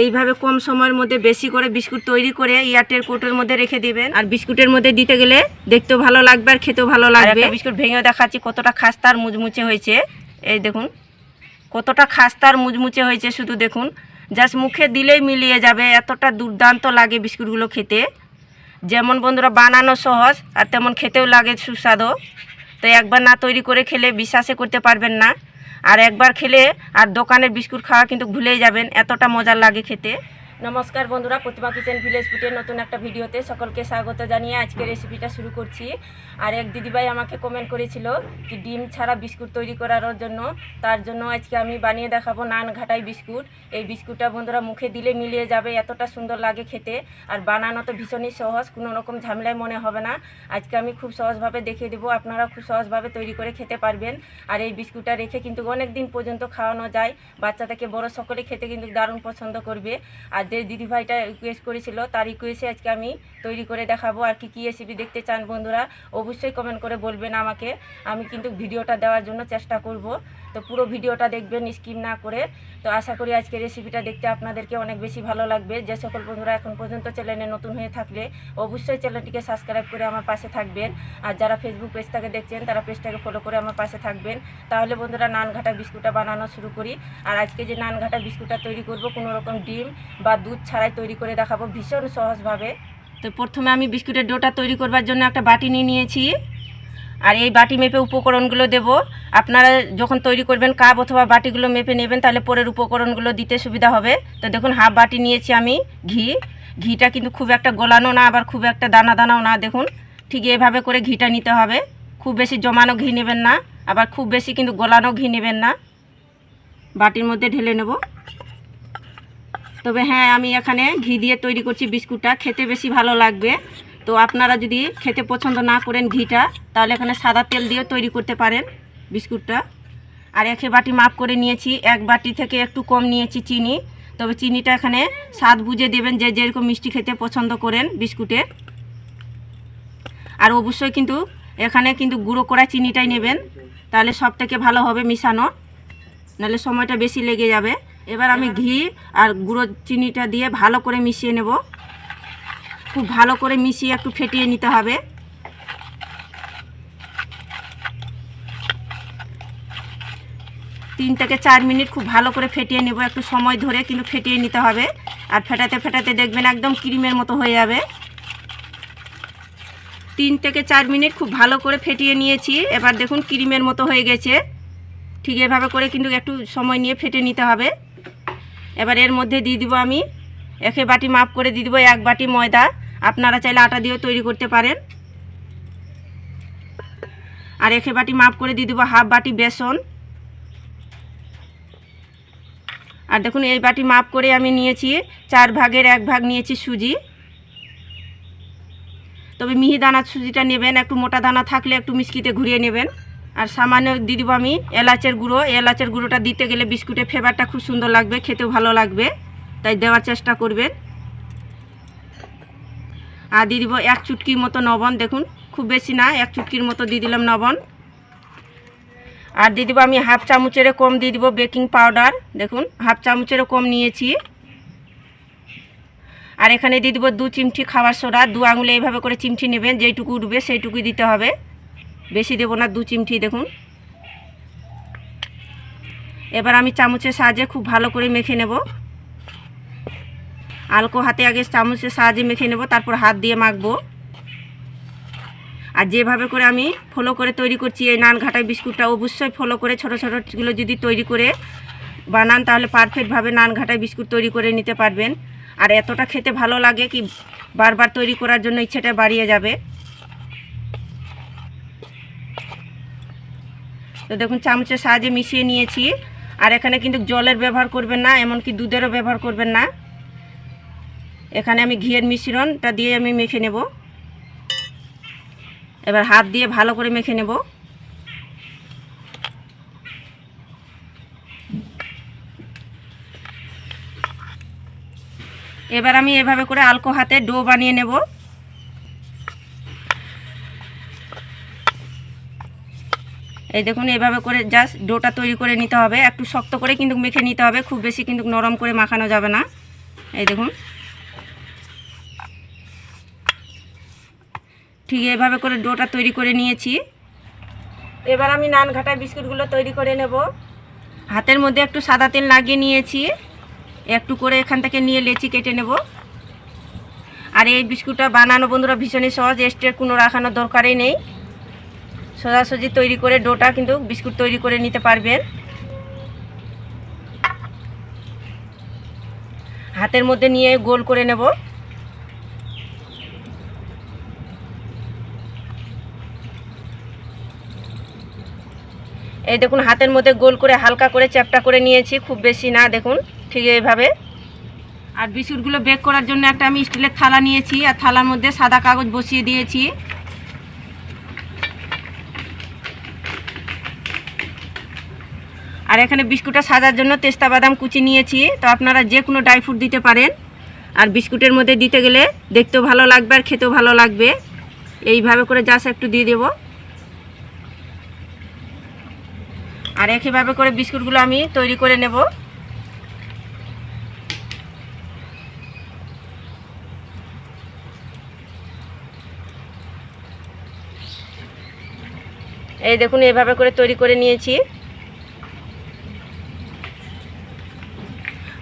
এইভাবে কম সময়ের মধ্যে বেশি করে বিস্কুট তৈরি করে এয়ারটেল কোটের মধ্যে রেখে দিবেন। আর বিস্কুটের মধ্যে দিতে গেলে দেখতেও ভালো লাগবে আর খেতেও ভালো লাগবে। বিস্কুট ভেঙেও দেখাচ্ছি কতটা খাস্তার মুচমুচে হয়েছে। এই দেখুন কতটা খাস্তার মুচমুচে হয়েছে শুধু দেখুন। জাস্ট মুখে দিলেই মিলিয়ে যাবে এতটা দুর্দান্ত লাগে বিস্কুটগুলো খেতে। যেমন বন্ধুরা বানানো সহজ আর তেমন খেতেও লাগে সুস্বাদু। তো একবার না তৈরি করে খেলে বিশ্বাসে করতে পারবেন না। আর একবার খেলে আর দোকানের বিস্কুট খাওয়া কিন্তু ভুলেই যাবেন এতটা মজার লাগে খেতে। নমস্কার বন্ধুরা, প্রতিমা কিচেন ভিলেজ ফুটের নতুন একটা ভিডিওতে সকলকে স্বাগত জানিয়ে আজকে রেসিপিটা শুরু করছি। আর এক দিদিভাই আমাকে কমেন্ট করেছিল কি ডিম ছাড়া বিস্কুট তৈরি করার জন্য। তার জন্য আজকে আমি বানিয়ে দেখাবো নান ঘাটাই বিস্কুট। এই বিস্কুটটা বন্ধুরা মুখে দিলে মিলিয়ে যাবে, এতটা সুন্দর লাগে খেতে। আর বানানো তো ভীষণই সহজ, কোনো রকম ঝামেলায় মনে হবে না। আজকে আমি খুব সহজভাবে দেখিয়ে দেবো, আপনারা খুব সহজভাবে তৈরি করে খেতে পারবেন। আর এই বিস্কুটটা রেখে কিন্তু অনেক দিন পর্যন্ত খাওয়ানো যায়। বাচ্চা থেকে বড় সকলে খেতে কিন্তু দারুণ পছন্দ করবে। আর যে দিদিভাইটা রিকোয়েস্ট করেছিল, তার রিকোয়েস্টে আজকে আমি তৈরি করে দেখাবো আর কি কী রেসিপি দেখতে চান বন্ধুরা, অবশ্যই কমেন্ট করে বলবেন আমাকে। আমি কিন্তু ভিডিওটা দেওয়ার জন্য চেষ্টা করব। তো পুরো ভিডিওটা দেখবেন স্কিম না করে। তো আশা করি আজকে রেসিপিটা দেখতে আপনাদেরকে অনেক বেশি ভালো লাগবে। যে সকল বন্ধুরা এখন পর্যন্ত চ্যানেলে নতুন হয়ে থাকলে অবশ্যই চ্যানেলটিকে সাবস্ক্রাইব করে আমার পাশে থাকবেন। আর যারা ফেসবুক পেজটাকে দেখছেন, তারা পেজটাকে ফলো করে আমার পাশে থাকবেন। তাহলে বন্ধুরা নানঘাটা বিস্কুটটা বানানো শুরু করি। আর আজকে যে নানঘাটা বিস্কুটটা তৈরি করব কোনো রকম ডিম বা দুধ ছাড়াই তৈরি করে দেখাবো ভীষণ সহজভাবে। তো প্রথমে আমি বিস্কুটের ডোটা তৈরি করবার জন্য একটা বাটি নিয়ে নিয়েছি। আর এই বাটি মেপে উপকরণগুলো দেব। আপনারা যখন তৈরি করবেন কাপ অথবা বাটিগুলো মেপে নেবেন, তাহলে পরের উপকরণগুলো দিতে সুবিধা হবে। তো দেখুন, হাফ বাটি নিয়েছি আমি ঘি। ঘিটা কিন্তু খুব একটা গলানো না, আবার খুব একটা দানা দানাও না। দেখুন, ঠিক এভাবে করে ঘিটা নিতে হবে। খুব বেশি জমানো ঘি নেবেন না, আবার খুব বেশি কিন্তু গলানো ঘি নেবেন না। বাটির মধ্যে ঢেলে নেব। তবে হ্যাঁ আমি এখানে ঘি দিয়ে তৈরি করছি বিস্কুটটা। খেতে বেশি ভালো লাগবে। তো আপনারা যদি খেতে পছন্দ না করেন ঘিটা, তাহলে এখানে সাদা তেল দিয়ে তৈরি করতে পারেন বিস্কুটটা। আর একে বাটি মাপ করে নিয়েছি। এক বাটি থেকে একটু কম নিয়েছি চিনি। তবে চিনিটা এখানে স্বাদ বুঝে দেবেন যে যেরকম মিষ্টি খেতে পছন্দ করেন বিস্কুটে। আর অবশ্যই কিন্তু এখানে কিন্তু গুঁড়ো করা চিনিটাই নেবেন। তাহলে সব থেকে ভালো হবে মিশানো। নাহলে সময়টা বেশি লেগে যাবে। এবার আমি ঘি আর গুঁড়ো চিনিটা দিয়ে ভালো করে মিশিয়ে নেব। খুব ভালো করে মিশিয়ে একটু ফেটিয়ে নিতে হবে। তিন থেকে চার মিনিট খুব ভালো করে ফেটিয়ে নেব। একটু সময় ধরে কিন্তু ফেটিয়ে নিতে হবে। আর ফেটাতে ফেটাতে দেখবেন একদম ক্রিমের মতো হয়ে যাবে। তিন থেকে চার মিনিট খুব ভালো করে ফেটিয়ে নিয়েছি। এবার দেখুন ক্রিমের মতো হয়ে গেছে। ঠিক এভাবে করে কিন্তু একটু সময় নিয়ে ফেটে নিতে হবে। এবার এর মধ্যে দিয়ে দিব আমি। একে বাটি মাপ করে দিয়ে দিব, এক বাটি ময়দা। আপনারা চাইলে আটা দিয়েও তৈরি করতে পারেন। আর একে বাটি মাপ করে দিয়ে দিব হাফ বাটি বেসন। আর দেখুন, এই বাটি মাপ করে আমি নিয়েছি, চার ভাগের এক ভাগ নিয়েছি সুজি। তবে মিহি দানা সুজিটা নেবেন, একটু মোটা দানা থাকলে একটু মিষ্টিতে ঘুরিয়ে নেবেন। আর সামান্য দিয়ে দিব আমি এলাচের গুঁড়ো। এলাচের গুঁড়োটা দিতে গেলে বিস্কুটের ফ্লেভারটা খুব সুন্দর লাগবে, খেতেও ভালো লাগবে। তাই দেওয়ার চেষ্টা করবেন। আর দিয়ে দিব এক চুটকির মতো লবণ দেখুন, খুব বেশি না, এক চুটকির মতো দিয়ে দিলাম লবণ আর দিয়ে দিব আমি হাফ চামচেরও কম দিয়ে দিব বেকিং পাউডার, দেখুন, হাফ চামচেরও কম নিয়েছি। আর এখানে দিয়ে দিব দু চিমটি খাবার সোডা, দু আঙুলে এইভাবে করে চিমটি নেবেন, যেইটুকু উঠবে সেইটুকুই দিতে হবে। বেশি দেবো না, দু চিমটি দেখুন। এবার আমি চামচের সাহায্যে খুব ভালো করে মেখে নেব। আলকো হাতে আগে চামচের সাহায্যে মেখে নেব, তারপর হাত দিয়ে মাখবো। আর যেভাবে করে আমি ফলো করে তৈরি করছি এই নান ঘাটাই বিস্কুটটা, অবশ্যই ফলো করে ছোটো ছোটোগুলো যদি তৈরি করে বানান, তাহলে পারফেক্টভাবে নান ঘাটাই বিস্কুট তৈরি করে নিতে পারবেন। আর এতটা খেতে ভালো লাগে কি বারবার তৈরি করার জন্য ইচ্ছেটা বাড়িয়ে যাবে। তো দেখুন, চামচের সাহায্যে মিশিয়ে নিয়েছি। আর এখানে কিন্তু জলের ব্যবহার করবেন না, এমনকি দুধেরও ব্যবহার করবেন না। এখানে আমি ঘিয়ের মিশ্রণটা দিয়ে আমি মেখে নেব। এবার হাত দিয়ে ভালো করে মেখে নেব। এবার আমি এভাবে করে আলকো হাতে ডো বানিয়ে নেব। এই দেখুন, এভাবে করে জাস্ট ডোটা তৈরি করে নিতে হবে। একটু শক্ত করে কিন্তু মেখে নিতে হবে, খুব বেশি কিন্তু নরম করে মাখানো যাবে না। এই দেখুন। ঠিক এভাবে করে ডোটা তৈরি করে নিয়েছি। এবার আমি নান ঘাটা বিস্কুটগুলো তৈরি করে নেব। হাতের মধ্যে একটু সাদা তেল লাগিয়ে নিয়েছি। একটু করে এখান থেকে নিয়ে লেচি কেটে নেব। আর এই বিস্কুটটা বানানো বন্ধুরা ভীষণই সহজ এক্সট্রা কোনো রাখানোর দরকারই নেই। সোজাসুজি তৈরি করে, ডোটা কিন্তু বিস্কুট তৈরি করে নিতে পারবেন। হাতের মধ্যে নিয়ে গোল করে নেব। এই দেখুন, হাতের মধ্যে গোল করে, হালকা করে চ্যাপটা করে নিয়েছি। খুব বেশি না, দেখুন, ঠিক এইভাবে। আর বিস্কুটগুলো বেক করার জন্য একটা আমি স্টিলের থালা নিয়েছি। আর থালার মধ্যে সাদা কাগজ বসিয়ে দিয়েছি। আর এখানে বিস্কুটটা সাজার জন্য তেস্তা বাদাম কুচি নিয়েছি। তো আপনারা যে কোনো ড্রাই ফ্রুট দিতে পারেন। আর বিস্কুটের মধ্যে দিতে গেলে দেখতেও ভালো লাগবে আর খেতেও ভালো লাগবে। এইভাবে করে জাস্ট একটু দিয়ে দেব। আর একইভাবে করে বিস্কুটগুলো আমি তৈরি করে নেব। এই দেখুন, এইভাবে করে তৈরি করে নিয়েছি।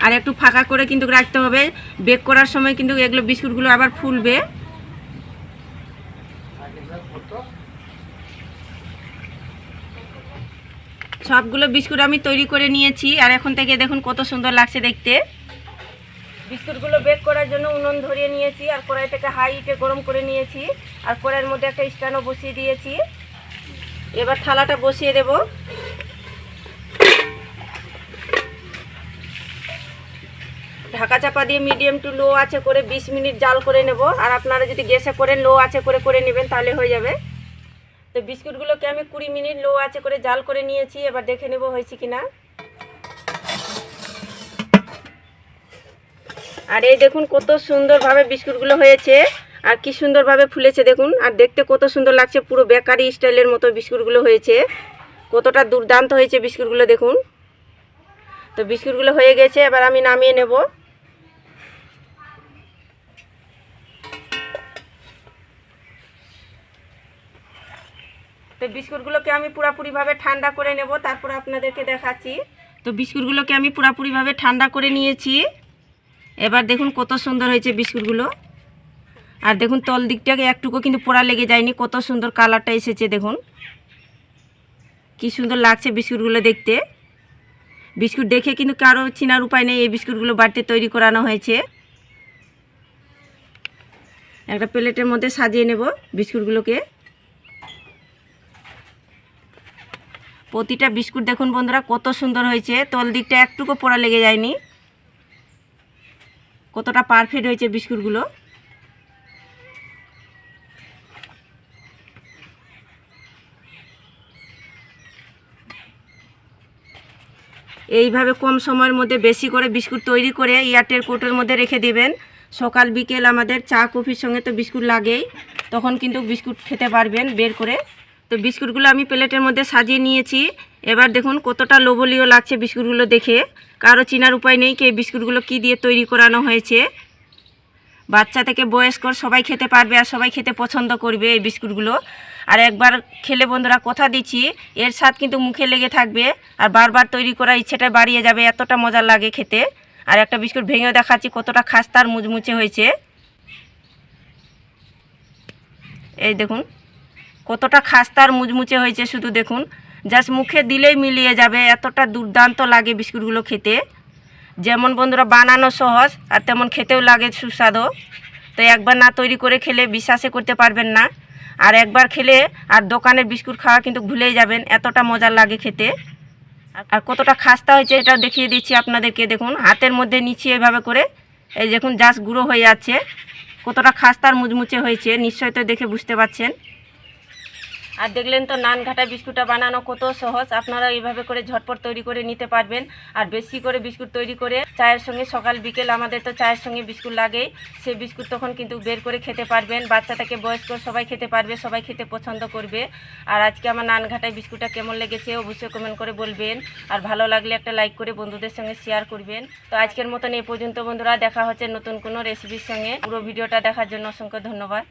আর একটু ফাঁকা করে কিন্তু রাখতে হবে। বেক করার সময় কিন্তু এগুলো বিস্কুটগুলো আবার ফুলবে। সবগুলো বিস্কুট আমি তৈরি করে নিয়েছি আর এখন থেকে দেখুন কত সুন্দর লাগছে দেখতে। বিস্কুটগুলো বেক করার জন্য উনুন ধরিয়ে নিয়েছি আর কড়াইটাকে হাই হিটে গরম করে নিয়েছি আর কড়াইয়ের মধ্যে একটা স্ট্যান্ডও বসিয়ে দিয়েছি। এবার থালাটা বসিয়ে দেবো। ঢাকা চাপা দিয়ে মিডিয়াম টু লো আছে করে 20 মিনিট জাল করে নেব। আর আপনারা যদি গ্যাসে করেন লো আছে করে করে নেবেন, তাহলে হয়ে যাবে। তো বিস্কুটগুলোকে আমি কুড়ি মিনিট লো আছে করে জাল করে নিয়েছি, এবার দেখে নেব হয়েছে কি না আর এই দেখুন কত সুন্দরভাবে বিস্কুটগুলো হয়েছে, আর কি সুন্দরভাবে ফুলেছে দেখুন। আর দেখতে কত সুন্দর লাগছে, পুরো বেকারি স্টাইলের মতো বিস্কুটগুলো হয়েছে। কতটা দুর্দান্ত হয়েছে বিস্কুটগুলো দেখুন। তো বিস্কুটগুলো হয়ে গেছে, এবার আমি নামিয়ে নেব। তো বিস্কুটগুলোকে আমি পুরাপুরিভাবে ঠান্ডা করে নেব, তারপর আপনাদেরকে দেখাচ্ছি। তো বিস্কুটগুলোকে আমি পুরাপুরিভাবে ঠান্ডা করে নিয়েছি। এবার দেখুন কত সুন্দর হয়েছে বিস্কুটগুলো। আর দেখুন তল দিকটাকে একটুকু কিন্তু পোড়া লেগে যায়নি, কত সুন্দর কালারটা এসেছে দেখুন। কি সুন্দর লাগছে বিস্কুটগুলো দেখতে। বিস্কুট দেখে কিন্তু কারও চিনার উপায় নেই, এই বিস্কুটগুলো বাড়িতে তৈরি করানো হয়েছে। একটা প্লেটের মধ্যে সাজিয়ে নেব বিস্কুটগুলোকে। প্রতিটা বিস্কুট দেখুন বন্ধুরা, কত সুন্দর হয়েছে। তল দিকটা একটুকু পোড়া লেগে যায়নি। কতটা পারফেক্ট হয়েছে বিস্কুটগুলো। এইভাবে কম সময়ের মধ্যে বেশি করে বিস্কুট তৈরি করে এয়ারটেল কোটের মধ্যে রেখে দেবেন। সকাল, বিকেল আমাদের চা, কফির সঙ্গে তো বিস্কুট লাগেই। তখন কিন্তু বিস্কুট খেতে পারবেন বের করে। তো বিস্কুটগুলো আমি প্লেটের মধ্যে সাজিয়ে নিয়েছি। এবার দেখুন কতটা লোভনীয় লাগছে বিস্কুটগুলো দেখে। কারও চিনার উপায় নেই কি বিস্কুটগুলো কী দিয়ে তৈরি করানো হয়েছে। বাচ্চা থেকে বয়স্কর সবাই খেতে পারবে আর সবাই খেতে পছন্দ করবে এই বিস্কুটগুলো। আর একবার খেলে বন্ধুরা কথা দিচ্ছি, এর স্বাদ কিন্তু মুখে লেগে থাকবে আর বারবার তৈরি করার ইচ্ছেটা বাড়িয়ে যাবে, এতটা মজা লাগে খেতে। আর একটা বিস্কুট ভেঙেও দেখাচ্ছি কতটা খাস্তার মুচমুচে হয়েছে। এই দেখুন কতটা খাস্তার মুচমুচে হয়েছে শুধু দেখুন। জাস্ট মুখে দিলেই মিলিয়ে যাবে, এতটা দুর্দান্ত লাগে বিস্কুটগুলো খেতে। যেমন বন্ধুরা, বানানো সহজ আর তেমন খেতেও লাগে সুস্বাদু। তো একবার না তৈরি করে খেলে বিশ্বাসে করতে পারবেন না। আর একবার খেলে আর দোকানের বিস্কুট খাওয়া কিন্তু ভুলেই যাবেন, এতটা মজার লাগে খেতে। আর কতটা খাস্তা হয়েছে এটা দেখিয়ে দিচ্ছি আপনাদেরকে, দেখুন, হাতের মধ্যে নিচে এভাবে করে। এই দেখুন, জাস্ট গুঁড়ো হয়ে যাচ্ছে। কতটা খাস্তার মুচমুচে হয়েছে, নিশ্চয়ই তো দেখে বুঝতে পারছেন। আর দেখলেন তো নান ঘাটা বিস্কুটটা বানানো কত সহজ। আপনারা এইভাবে করে ঝটপট তৈরি করে নিতে পারবেন। আর বেশি করে বিস্কুট তৈরি করে চায়ের সঙ্গে সকাল, বিকেল আমাদের তো চায়ের সঙ্গে বিস্কুট লাগেই। সেই বিস্কুট তখন কিন্তু বের করে খেতে পারবেন। বাচ্চাটাকে বয়স্ক সবাই খেতে পারবে, সবাই খেতে পছন্দ করবে। আর আজকে আমার নান ঘাটায় বিস্কুটটা কেমন লেগেছে অবশ্যই কমেন্ট করে বলবেন। আর ভালো লাগলে একটা লাইক করে বন্ধুদের সঙ্গে শেয়ার করবেন। তো আজকের মতন এই পর্যন্ত বন্ধুরা, দেখা হচ্ছে নতুন কোনো রেসিপির সঙ্গে। পুরো ভিডিওটা দেখার জন্য অসংখ্য ধন্যবাদ।